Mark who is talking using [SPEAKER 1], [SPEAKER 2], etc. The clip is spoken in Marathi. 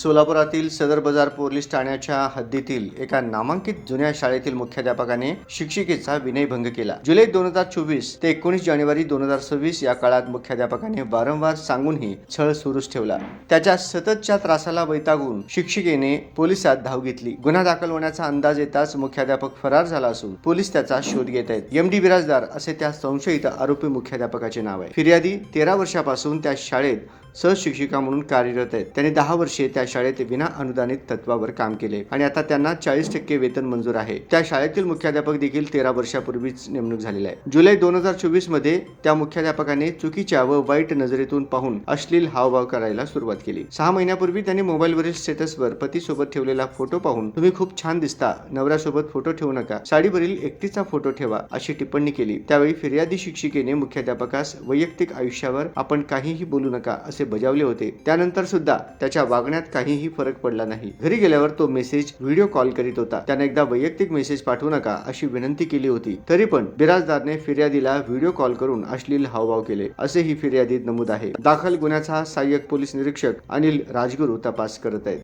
[SPEAKER 1] सोलापुरातील सदर बाजार पोलीस ठाण्याच्या हद्दीतील एका नामांकित जुन्या शाळेतील मुख्याध्यापकाने शिक्षिकेचा विनयभंग केला. जुलै दोन हजार चोवीस ते एकोणीस जानेवारी दोन हजार सव्वीस या काळात मुख्याध्यापकाने वारंवार सांगूनही छळ सुरूच ठेवला. त्याच्या सततच्या त्रासाला वैतागून शिक्षिकेने पोलिसात धाव घेतली. गुन्हा दाखल होण्याचा अंदाज येताच मुख्याध्यापक फरार झाला असून पोलीस त्याचा शोध घेत आहेत. एम डी बिराजदार असे त्या संशयित आरोपी मुख्याध्यापकाचे नाव आहे. फिर्यादी तेरा वर्षापासून त्या शाळेत सहशिक्षिका म्हणून कार्यरत आहेत. त्यांनी दहा वर्षे त्या शाळेत विना अनुदानित तत्वावर काम केले आणि आता त्यांना चाळीस टक्के वेतन मंजूर आहे. त्या शाळेतील मुख्याध्यापक देखील तेरा वर्षापूर्वीच नेमणूक झालेला आहे जुलै दोन हजार चोवीसमध्ये त्या मुख्याध्यापकाने चुकीच्या व वाईट नजरेतून पाहून अश्लील हावभाव करायला सुरुवात केली. सहा महिन्यापूर्वी त्यांनी मोबाईलवरील स्टेटसवर पतीसोबत ठेवलेला फोटो पाहून तुम्ही खूप छान दिसता नवऱ्यासोबत फोटो ठेवू नका साडीवरील एकटीचा फोटो ठेवा अशी टिप्पणी केली. त्यावेळी फिर्यादी शिक्षिकेने मुख्याध्यापकास वैयक्तिक आयुष्यावर आपण काहीही बोलू नका असे बजावले होते. त्यानंतर सुद्धा त्याच्या वागण्यात काहीही फरक पडला नाही. घरी गेल्यावर तो मेसेज व्हिडिओ कॉल करीत होता. त्याने एकदा वैयक्तिक मेसेज पाठवू नका अशी विनंती केली होती. तरी पण बिराजदारने फिर्यादीला व्हिडिओ कॉल करून अश्लील हावभाव केले. असेही फिर्यादीत नमूद आहे. दाखल गुन्ह्याचा सहाय्यक पोलीस निरीक्षक अनिल राजगुरू तपास करत आहेत.